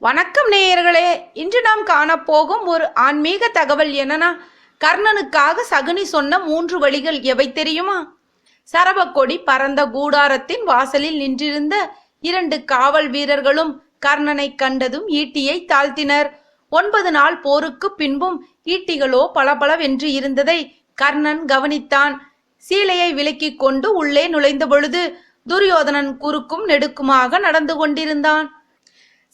வணக்கம் நேயர்களே. இன்று நாம் காணப்போகும் ஒரு ஆன்மீக தகவல் என்னன்னா கர்ணனுக்காக சகுனி சொன்ன மூன்று வழிகள் எவை தெரியுமா? சரபக்கொடி பறந்த கூடாரத்தின் வாசலில் நின்றிருந்த இரண்டு காவல் வீரர்களும் கர்ணனை கண்டதும் ஈட்டியை தாழ்த்தினர். ஒன்பது நாள் போருக்கு பின்பும் ஈட்டிகளோ பளபளவென்று இருந்ததை கர்ணன் கவனித்தான். சீலையை விலக்கிக் கொண்டு உள்ளே நுழைந்த பொழுது துரியோதனன் குறுக்கும் நெடுக்குமாக நடந்து கொண்டிருந்தான்.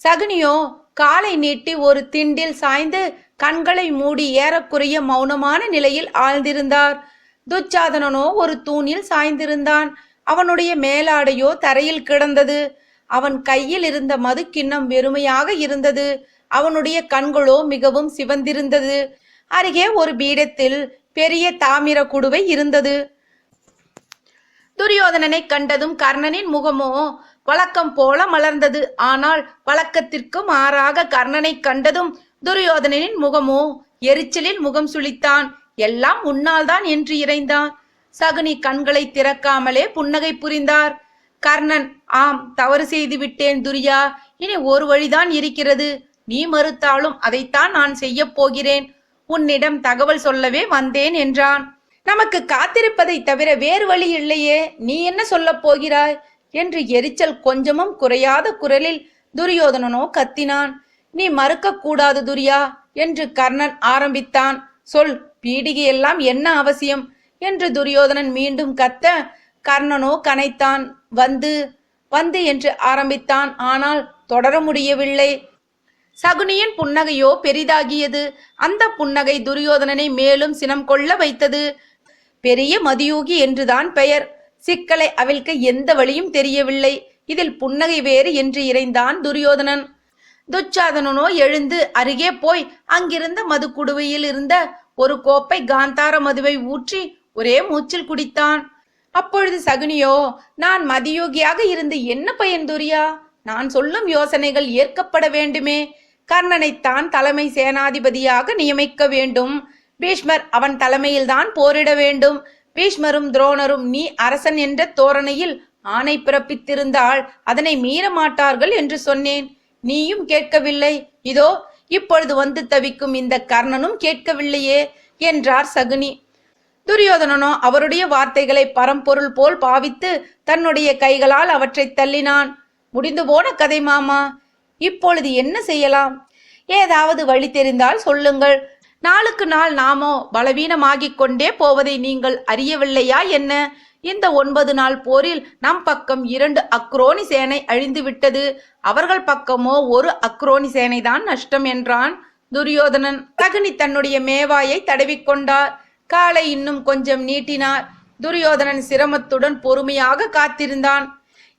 சகுனியோ காலை நீட்டி ஒரு திண்டில் சாய்ந்து கண்களை மூடி ஏறக்குறைய மௌனமான நிலையில் ஆழ்ந்திருந்தார். துச்சாதனனோ ஒரு தூணில் சாய்ந்திருந்தான். அவனுடைய மேலாடையோ தரையில் கிடந்தது. அவன் கையில் இருந்த மது கிண்ணம் வெறுமையாக இருந்தது. அவனுடைய கண்களோ மிகவும் சிவந்திருந்தது. அருகே ஒரு பீடத்தில் பெரிய தாமிர குடுவை இருந்தது. துரியோதனனை கண்டதும் கர்ணனின் முகமோ வழக்கம் போல மலர்ந்தது. ஆனால் வழக்கத்திற்கு மாறாக கர்ணனை கண்டதும் துரியோதனனின் முகமோ எரிச்சலில் முகம் சுளித்தான் எல்லாம் உன்னால்தான் என்று இறைந்தான். சகுனி கண்களை திறக்காமலே புன்னகை புரிந்தார். கர்ணன் ஆம் தவறு செய்து விட்டேன் துரியா. இனி ஒரு வழிதான் இருக்கிறது. நீ மறுத்தாலும் அதைத்தான் நான் செய்யப் போகிறேன். உன்னிடம் தகவல் சொல்லவே வந்தேன் என்றான். நமக்கு காத்திருப்பதை தவிர வேறு வழி இல்லையே. நீ என்ன சொல்லப் போகிறாய்? என்று எரிச்சல் கொஞ்சமும் குறையாத குரலில் துரியோதனனோ கத்தினான். நீ மறுக்க கூடாது துரியா என்று கர்ணன் ஆரம்பித்தான். சொல் பீடிகையெல்லாம் என்ன அவசியம்? என்று துரியோதனன் மீண்டும் கத்த கர்ணனோ கனைத்தான். வந்து வந்து என்று ஆரம்பித்தான். ஆனால் தொடர முடியவில்லை. சகுனியின் புன்னகையோ பெரிதாகியது. அந்த புன்னகை துரியோதனனை மேலும் சினம் கொள்ள வைத்தது. பெரிய மதியூகி என்றுதான் பெயர். சிக்கலை அவிழ்க்க எந்த வழியும் தெரியவில்லை. இதில் புன்னகை வேறு என்று இறைந்தான் துரியோதனன். துச்சாதனனோ எழுந்து அருகே போய் அங்கிருந்த மதுக்குடுவையில் இருந்த ஒரு கோப்பை காந்தார மதுவை ஊற்றி ஒரே மூச்சில் குடித்தான். அப்பொழுது சகுனியோ நான் மதியோகியாக இருந்து என்ன பயன் துரியா? நான் சொல்லும் யோசனைகள் ஏற்கப்பட வேண்டுமே. கர்ணனைத்தான் தலைமை சேனாதிபதியாக நியமிக்க வேண்டும். பீஷ்மர் அவன் தலைமையில்தான் போரிட வேண்டும். பீஷ்மரும் துரோணரும் நீ அரசன் என்ற தோரணையில் ஆணை பிறப்பித்திருந்தால் அதனை மீற மாட்டார்கள் என்று சொன்னேன். நீயும் கேட்கவில்லை. இதோ இப்பொழுது வந்து தவிக்கும் இந்த கர்ணனும் கேட்கவில்லையே என்றார் சகுனி. துரியோதனனோ அவருடைய வார்த்தைகளை பரம்பொருள் போல் பாவித்து தன்னுடைய கைகளால் அவற்றை தள்ளினான். முடிந்து போன கதை மாமா. இப்பொழுது என்ன செய்யலாம்? ஏதாவது வழி தெரிந்தால் சொல்லுங்கள். நாளுக்கு நாள் நாமோ பலவீனமாகிக் கொண்டே போவதை நீங்கள் அறியவில்லையா என்ன? இந்த ஒன்பது நாள் போரில் நம் பக்கம் இரண்டு அக்ரோனி சேனை அழிந்து விட்டது. அவர்கள் பக்கமோ ஒரு அக்ரோனி சேனைதான் நஷ்டம் என்றான் துரியோதனன். தகுனி தன்னுடைய மேவாயை தடவிக்கொண்டார் காலை இன்னும் கொஞ்சம் நீட்டினார். துரியோதனன் சிரமத்துடன் பொறுமையாக காத்திருந்தான்.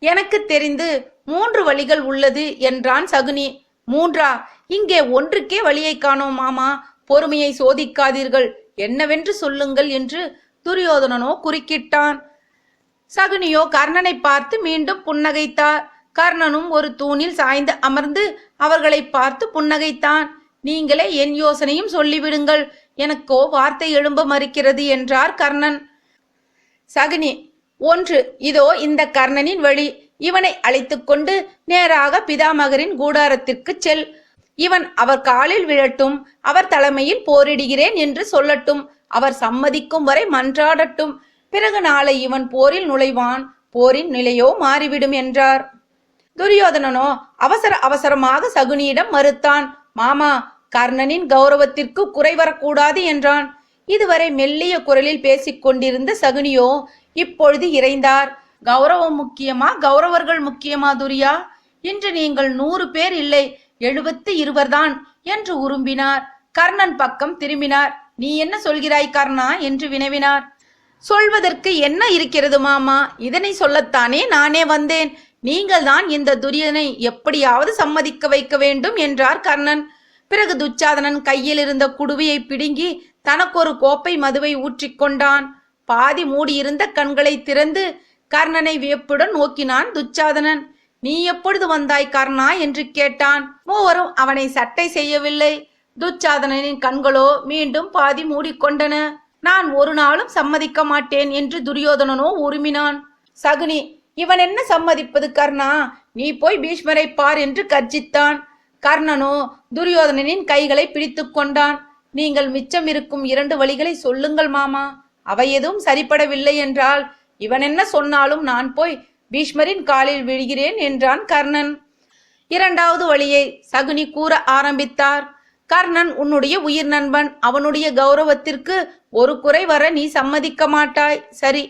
எனக்கு தெரிந்து மூன்று வழிகள் உள்ளது என்றான் சகுனி. மூன்றா? இங்கே ஒன்றுக்கே வழியை காணோம் மாமா. பொறுமையை சோதிக்காதீர்கள். என்னவென்று சொல்லுங்கள் என்று துரியோதனனோ குறுக்கிட்டான். சகுனியோ கர்ணனை பார்த்து மீண்டும் புன்னகைத்தார். கர்ணனும் ஒரு தூணில் சாய்ந்து அமர்ந்து அவர்களை பார்த்து புன்னகைத்தான். நீங்களே என் யோசனையும் சொல்லிவிடுங்கள். எனக்கோ வார்த்தை எழும்ப மறுக்கிறது என்றார் கர்ணன். சகுனி ஒன்று இதோ இந்த கர்ணனின் வழி. இவனை அழைத்துக்கொண்டு நேராக பிதாமகரின் கூடாரத்திற்கு செல். இவன் அவர் காலில் விழட்டும் அவர் தலைமையில் போரிடுகிறேன் என்று சொல்லட்டும் அவர் சம்மதிக்கும் வரை மன்றாடட்டும். பிறகு நாளை இவன் போரில் நுழைவான் போரின் நிலையோ மாறிவிடும் என்றார். துரியோதனனோ அவசர அவசரமாக சகுனியிடம் மறுத்தான் மாமா கர்ணனின் கௌரவத்திற்கு குறை வரக்கூடாது என்றான். இதுவரை மெல்லிய குரலில் பேசிக் கொண்டிருந்த சகுனியோ இப்பொழுது இறைந்தார். கௌரவம் முக்கியமா? கௌரவர்கள் முக்கியமா துரியா? இன்று நீங்கள் நூறு பேர் இல்லை எழுபத்து இருவர்தான் என்று உரும்பினார். கர்ணன் பக்கம் திரும்பினார். நீ என்ன சொல்கிறாய் கர்ணா? என்று வினவினார். சொல்வதற்கு என்ன இருக்கிறது மாமா? இதனை சொல்லத்தானே நானே வந்தேன். நீங்கள் தான் இந்த துரியனை எப்படியாவது சம்மதிக்க வைக்க வேண்டும் என்றார் கர்ணன். பிறகு துச்சாதனன் கையில் இருந்த குடுவையை பிடுங்கி தனக்கொரு கோப்பை மதுவை ஊற்றிக்கொண்டான் பாதி மூடியிருந்த கண்களை திறந்து கர்ணனை வியப்புடன் நோக்கினான் துச்சாதனன். நீ எப்பொழுது வந்தாய் கர்ணா என்று கேட்டான். மூவரும் அவனை சட்டை செய்யவில்லை. துச்சாதனனின் கண்களோ மீண்டும் பாதி மூடிக்கொண்டன. நான் ஒரு நாளும் சம்மதிக்க மாட்டேன் என்று துரியோதனனோ உருமினான். சகுனி இவன் என்ன சம்மதிப்பது கர்ணா? நீ போய் பீஷ்மரை பார் என்று கர்ஜித்தான். கர்ணனோ துரியோதனனின் கைகளை பிடித்து கொண்டான். நீங்கள் மிச்சம் இருக்கும் இரண்டு வழிகளை சொல்லுங்கள் மாமா. அவை எதுவும் சரிப்படவில்லை என்றால் இவன் என்ன சொன்னாலும் நான் போய் பீஷ்மரின் காலில் விழுகிறேன் என்றான் கர்ணன். இரண்டாவது வழியை சகுனி கூற ஆரம்பித்தார். கர்ணன் உன்னுடைய உயிர் நண்பன் அவனுடைய கௌரவத்திற்கு ஒரு குறை வர நீ சம்மதிக்க மாட்டாய். சரி.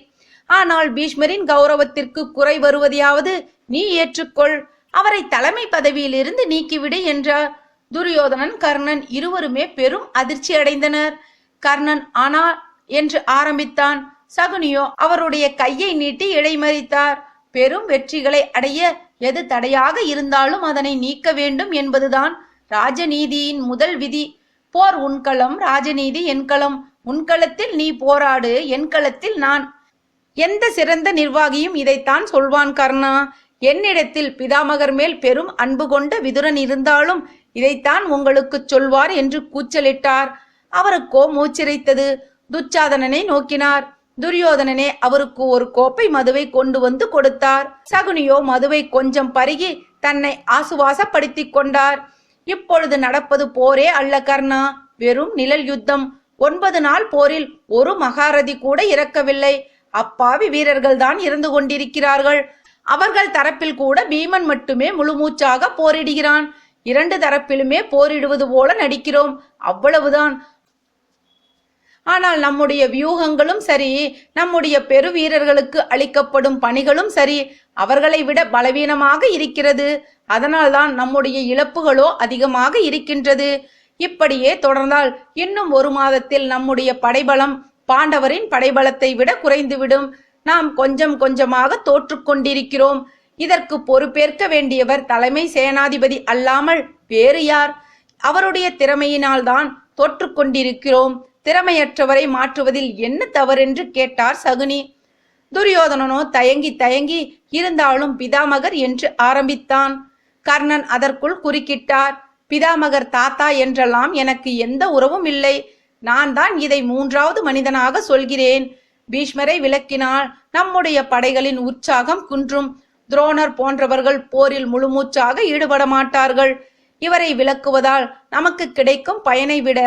ஆனால் பீஷ்மரின் கௌரவத்திற்கு குறை வருவதையாவது நீ ஏற்றுக்கொள். அவரை தலைமை பதவியிலிருந்து நீக்கிவிடு என்றார். துரியோதனன் கர்ணன் இருவருமே பெரும் அதிர்ச்சி அடைந்தனர். கர்ணன் ஆனா என்று ஆரம்பித்தான். சகுனியோ அவருடைய கையை நீட்டி இடைமறித்தார். பெரும் வெற்றிகளை அடைய எது தடையாக இருந்தாலும் அதனை நீக்க வேண்டும் என்பதுதான் ராஜநீதியின் முதல் விதி. போர் உன்களம் ராஜநீதி என்களம் உன்களத்தில் நீ போராடு என் களத்தில் நான். எந்த சிறந்த நிர்வாகியும் இதைத்தான் சொல்வான் கர்ணா. என்னிடத்தில் பிதாமகர் மேல் பெரும் அன்பு கொண்ட விதுரன் இருந்தாலும் இதைத்தான் உங்களுக்குச் சொல்வார் என்று கூச்சலிட்டார். அவருக்கோ மூச்சிரைத்தது துச்சாதனனை நோக்கினார். துரியோதனனே அவருக்கு ஒரு கோப்பை மதுவை கொண்டு வந்து கொடுத்தார். சகுனியோ மதுவை கொஞ்சம் பருகி தன்னை ஆசுவாசப்படுத்திக் கொண்டார். இப்பொழுது நடப்பது போரே அல்ல கர்ணா. வெறும் நிழல் யுத்தம். ஒன்பது நாள் போரில் ஒரு மகாரதி கூட இறக்கவில்லை. அப்பாவி வீரர்கள் தான் இறந்து கொண்டிருக்கிறார்கள். அவர்கள் தரப்பில் கூட பீமன் மட்டுமே முழுமூச்சாக போரிடுகிறான். இரண்டு தரப்பிலுமே போரிடுவது போல நடிக்கிறோம். அவ்வளவுதான். ஆனால் நம்முடைய வியூகங்களும் சரி நம்முடைய பெரு வீரர்களுக்கு அளிக்கப்படும் பணிகளும் சரி அவர்களை விட பலவீனமாக இருக்கிறது. அதனால்தான் நம்முடைய இழப்புகளோ அதிகமாக இருக்கின்றது. இப்படியே தொடர்ந்தால் இன்னும் ஒரு மாதத்தில் நம்முடைய படைபலம் பாண்டவரின் படைபலத்தை விட குறைந்துவிடும். நாம் கொஞ்சம் கொஞ்சமாக தோற்றுக்கொண்டிருக்கிறோம் இதற்கு பொறுப்பேற்க வேண்டியவர் தலைமை சேனாதிபதி அல்லாமல் வேறு யார்? அவருடைய திறமையினால்தான் தோற்றுக் கொண்டிருக்கிறோம். திறமையற்றவரை மாற்றுவதில் என்ன தவறென்று கேட்டார் சகுனி. துரியோதனனோ தயங்கி தயங்கி இருந்தாலும் பிதாமகர் என்று ஆரம்பித்தான். கர்ணன் அதற்குள் குறுக்கிட்டார். பிதாமகர் தாத்தா என்றெல்லாம் எனக்கு எந்த உறவும் இல்லை. நான் தான் இதை மூன்றாவது மனிதனாக சொல்கிறேன். பீஷ்மரை விளக்கினால் நம்முடைய படைகளின் உற்சாகம் குன்றும். துரோணர் போன்றவர்கள் போரில் முழுமூச்சாக ஈடுபட மாட்டார்கள் இவரை விளக்குவதால் நமக்கு கிடைக்கும் பயனை விட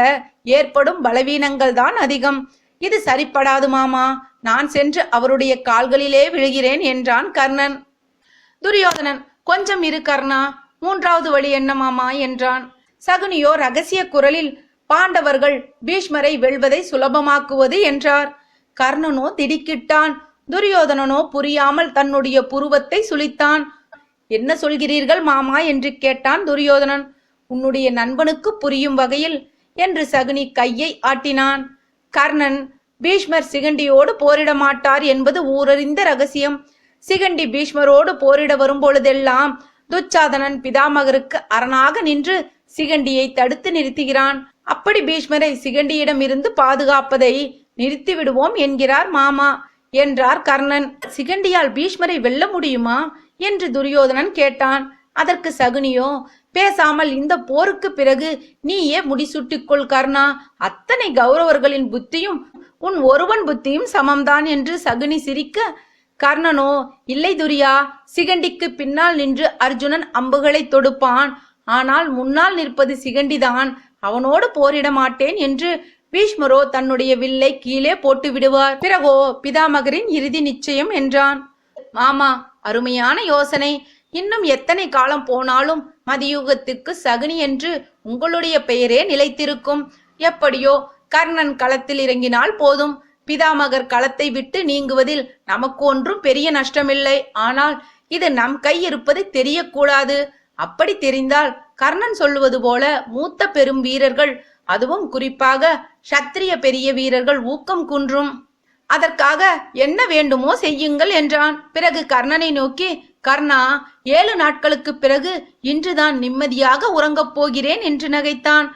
ஏற்படும் பலவீனங்கள் தான் அதிகம். இது சரிப்படாது மாமா. நான் சென்று அவருடைய கால்களிலே விழுகிறேன் என்றான் கர்ணன். துரியோதனன் கொஞ்சம் இரு கர்ணா. மூன்றாவது வழி என்ன மாமா? என்றான். சகுனியோ ரகசிய குரலில் பாண்டவர்கள் பீஷ்மரை வெல்வதை சுலபமாக்குவது என்றார். கர்ணனோ திடுக்கிட்டான். துரியோதனனோ புரியாமல் தன்னுடைய புருவத்தை சுளித்தான் என்ன சொல்கிறீர்கள் மாமா? என்று கேட்டான் துரியோதனன். உன்னுடைய நண்பனுக்கு புரியும் வகையில் என்று சகுனி கையை ஆட்டினான். கர்ணன் பீஷ்மர் சிகண்டியோடு போரிட மாட்டார் என்பது ஊரறிந்த ரகசியம். சிகண்டி பீஷ்மரோடு போரிட வரும்பொழுதெல்லாம் துச்சாதனன் பிதாமகருக்கு அரணாக நின்று சிகண்டியை தடுத்து நிறுத்துகிறான். அப்படி பீஷ்மரை சிகண்டியிடம் இருந்து பாதுகாப்பதை நிறுத்தி விடுவோம் என்கிறார் மாமா என்றார் கர்ணன். சிகண்டியால் பீஷ்மரை வெல்ல முடியுமா? என்று துரியோதனன் கேட்டான். அதற்கு சகுனியோ பேசாமல் இந்த போருக்கு பிறகு நீயே முடிசூட்டிக்கொள் கர்ணா. அத்தனை கௌரவர்களின் புத்தியும் உன் ஒருவன் புத்தியும் சமம்தான் என்று சகுனி சிரிக்க கர்ணனோ இல்லை துரியா சிகண்டிக்கு பின்னால் நின்று அர்ஜுனன் அம்புகளை தொடுப்பான். ஆனால் முன்னால் நிற்பது சிகண்டிதான். அவனோடு போரிட மாட்டேன் என்று பீஷ்மரோ தன்னுடைய வில்லை கீழே போட்டு விடுவார். பிறகோ பிதாமகரின் இறுதி நிச்சயம் என்றான். மாமா அருமையான யோசனை. இன்னும் எத்தனை காலம் போனாலும் மதியுகத்துக்கு சகுனி என்று உங்களுடைய பெயரே நிலைத்திருக்கும். எப்படியோ கர்ணன் களத்தில் இறங்கினால் போதும். பிதாமகர் களத்தை விட்டு நீங்குவதில் நமக்கு ஒன்றும் பெரிய நஷ்டமில்லை. ஆனால் இது நம் கை இருப்பது தெரியக்கூடாது. அப்படி தெரிந்தால் கர்ணன் சொல்லுவது போல மூத்த பெரும் வீரர்கள் அதுவும் குறிப்பாக சத்திரிய பெரிய வீரர்கள் ஊக்கம் குன்றும். அதற்காக என்ன வேண்டுமோ செய்யுங்கள் என்றான். பிறகு கர்ணனை நோக்கி கர்ணா ஏழு நாட்களுக்கு பிறகு இன்றுதான் நிம்மதியாக உறங்கப் போகிறேன் என்று நகைத்தான்.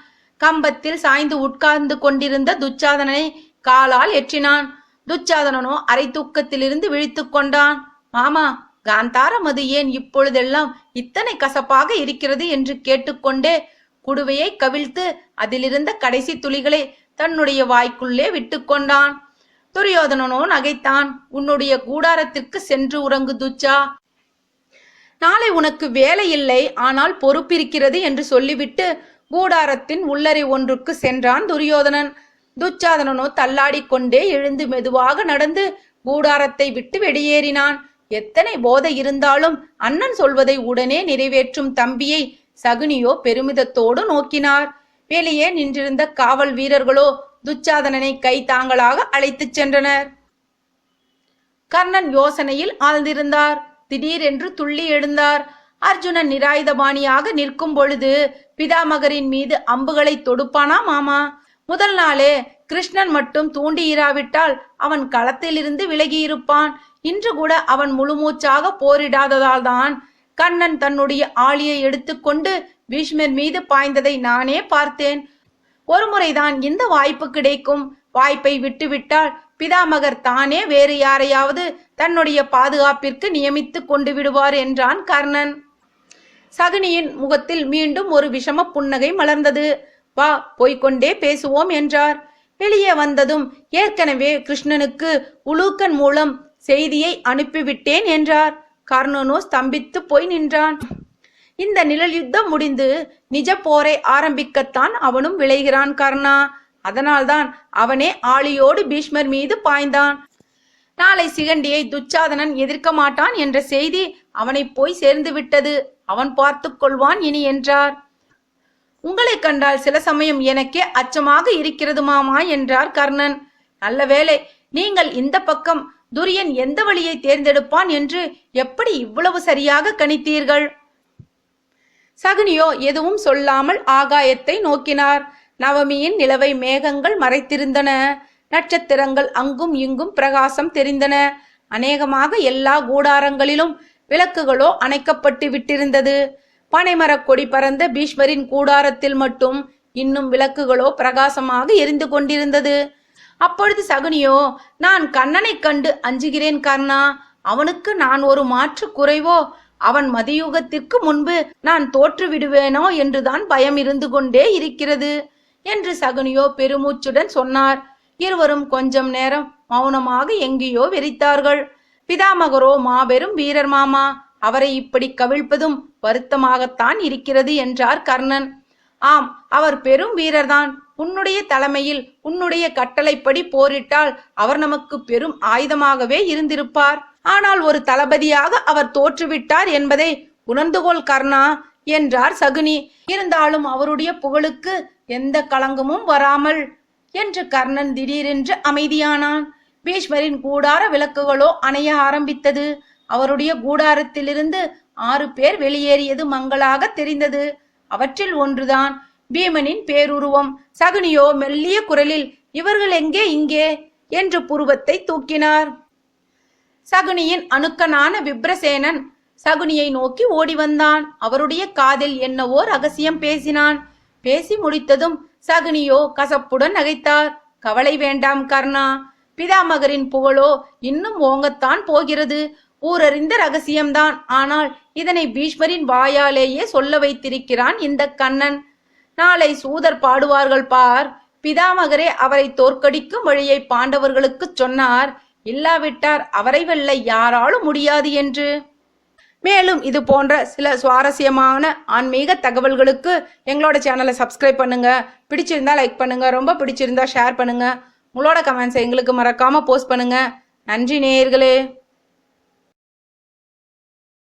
கம்பத்தில் சாய்ந்து உட்கார்ந்து கொண்டிருந்த துச்சாதனனை காலால் எற்றினான் துச்சாதனனோ அரை தூக்கத்திலிருந்து விழித்துக் கொண்டான். மாமா காந்தாரம் அது ஏன் இப்பொழுதெல்லாம் இத்தனை கசப்பாக இருக்கிறது? என்று கேட்டுக்கொண்டே குடுவையை கவிழ்த்து அதிலிருந்த கடைசி துளிகளை தன்னுடைய வாய்க்குள்ளே விட்டுக்கொண்டான் துரியோதனனோ நகைத்தான். உன்னுடைய கூடாரத்திற்கு சென்று உறங்கு துச்சா நாளை உனக்கு வேலை இல்லை ஆனால் பொறுப்பிருக்கிறது என்று சொல்லிவிட்டு கூடாரத்தின் உள்ளறை ஒன்றுக்கு சென்றான் துரியோதனன். துச்சாதனனோ தள்ளாடிக்கொண்டே எழுந்து மெதுவாக நடந்து கூடாரத்தை விட்டு வெளியேறினான். எத்தனை போதை இருந்தாலும் அண்ணன் சொல்வதை உடனே நிறைவேற்றும் தம்பியை சகுனியோ பெருமிதத்தோடு நோக்கினார். வெளியே நின்றிருந்த காவல் வீரர்களோ துச்சாதனனை கை தாங்களாக அழைத்துச் சென்றனர். கர்ணன் யோசனையில் ஆழ்ந்திருந்தார். திடீரென்று துள்ளி எழுந்தார். அர்ஜுனன் நிராயுதபாணியாக நிற்கும் பொழுது பிதாமகரின் மீது அம்புகளை தொடுப்பானா மாமா? முதல் நாளே கிருஷ்ணன் மட்டும் தூண்டியிராவிட்டால் அவன் களத்திலிருந்து விலகியிருப்பான். இன்று கூட அவன் முழுமூச்சாக போரிடாததால் தான் கண்ணன் தன்னுடைய ஆளியை எடுத்துக்கொண்டு பீஷ்மர் மீது பாய்ந்ததை நானே பார்த்தேன். ஒருமுறைதான் இந்த வாய்ப்பு கிடைக்கும். வாய்ப்பை விட்டுவிட்டால் பிதாமகர் தானே வேறு யாரையாவது தன்னுடைய பாதுகாப்பிற்கு நியமித்து கொண்டு விடுவார் என்றான் கர்ணன். சகுனியின் முகத்தில் மீண்டும் ஒரு விஷம புன்னகை மலர்ந்தது. வா போய்கொண்டே பேசுவோம் என்றார். வெளியே வந்ததும் ஏற்கனவே கிருஷ்ணனுக்கு உலூக்கன் மூலம் செய்தியை அனுப்பிவிட்டேன் என்றார். கர்ணனோ ஸ்தம்பித்து போய் நின்றான். இந்த நிழல் யுத்தம் முடிந்து நிஜ போரை ஆரம்பிக்கத்தான் அவனும் விளைகிறான் கர்ணா. அதனால்தான் அவனே ஆளியோடு பீஷ்மர் மீது பாய்ந்தான். நாளை சிகண்டியை துச்சாதனன் எதிர்க்க மாட்டான் என்ற செய்தி அவனை போய் சேர்ந்து விட்டது. அவன் பார்த்து கொள்வான் இனி என்றார். உங்களை கண்டால் சில சமயம் எனக்கே அச்சமாக இருக்கிறது மாமா என்றார் கர்ணன். நல்ல வேளை நீங்கள் இந்த பக்கம் துரியன் எந்த வழியை தேர்ந்தெடுப்பான் என்று எப்படி இவ்வளவு சரியாக கணித்தீர்கள்? சகுனியோ எதுவும் சொல்லாமல் ஆகாயத்தை நோக்கினார். நவமியின் நிலவை மேகங்கள் மறைத்திருந்தன. நட்சத்திரங்கள் அங்கும் இங்கும் பிரகாசம் தெரிந்தன. அநேகமாக எல்லா கூடாரங்களிலும் விளக்குகளோ அணைக்கப்பட்டு விட்டிருந்தது. பனைமரக் கொடி பறந்த பீஷ்மரின் கூடாரத்தில் மட்டும் இன்னும் விளக்குகளோ பிரகாசமாக எரிந்து கொண்டிருந்தது. அப்பொழுது சகுனியோ நான் கண்ணனை கண்டு அஞ்சுகிறேன் கர்ணா. அவனுக்கு நான் ஒரு மாற்று குறைவோ? அவன் மதியுகத்திற்கு முன்பு நான் தோற்று விடுவேனோ என்றுதான் பயம் இருந்து கொண்டே இருக்கிறது என்று சகுனியோ பெருமூச்சுடன் சொன்னார். இருவரும் கொஞ்சம் நேரம் மௌனமாக எங்கேயோ வெறித்தார்கள் பிதாமகரோ மாபெரும் வீரர் மாமா அவரை இப்படி கவிழ்ப்பதும் வருத்தமாகத்தான் இருக்கிறது என்றார் கர்ணன். ஆம் அவர் பெரும் வீரர்தான். உன்னுடைய தலைமையில் உன்னுடைய கட்டளைப்படி போரிட்டால் அவர் நமக்கு பெரும் ஆயுதமாகவே இருந்திருப்பார். ஆனால் ஒரு தளபதியாக அவர் தோற்றுவிட்டார் என்பதை உணர்ந்துகொள் கர்ணா என்றார் சகுனி. இருந்தாலும் அவருடைய புகழுக்கு எந்த களங்கமும் வராமல் என்று கர்ணன் திடீரென்று அமைதியானான். பீஷ்மரின் கூடார விளக்குகளோ அணைய ஆரம்பித்தது. அவருடைய கூடாரத்திலிருந்து ஆறு பேர் வெளியேறியது மங்களாக தெரிந்தது. அவற்றில் ஒன்றுதான் பீமனின் பேருருவம். சகுனியோ மெல்லிய குரலில் இவர்கள் எங்கே இங்கே? என்று புருவத்தை தூக்கினார். சகுனியின் அணுக்கனான விப்ரசேனன் சகுனியை நோக்கி ஓடி வந்தான். அவருடைய காதில் என்னவோ ரகசியம் பேசினான். பேசி முடித்ததும் சகுனியோ கசப்புடன் நகைத்தார். கவலை வேண்டாம் கர்ணா பிதாமகரின் புகழோ இன்னும் ஓங்கத்தான் போகிறது. ஊரறிந்த ரகசியம்தான். ஆனால் இதனை பீஷ்மரின் வாயாலேயே சொல்ல வைத்திருக்கிறான் இந்த கண்ணன். நாளை சூதர் பாடுவார்கள் பார். பிதாமகரே அவரை தோற்கடிக்கும் வழியை பாண்டவர்களுக்கு சொன்னார். இல்லாவிட்டார் அவரை வெல்ல யாராலும் முடியாது என்று. மேலும் இது போன்ற சில சுவாரஸ்யமான ஆன்மீக தகவல்களுக்கு எங்களோட சேனலை சப்ஸ்கிரைப் பண்ணுங்க. பிடிச்சிருந்தா லைக் பண்ணுங்க. ரொம்ப பிடிச்சிருந்தா ஷேர் பண்ணுங்க. உங்களோட கமெண்ட்ஸை எங்களுக்கு மறக்காம போஸ்ட் பண்ணுங்க. நன்றி நேயர்களே.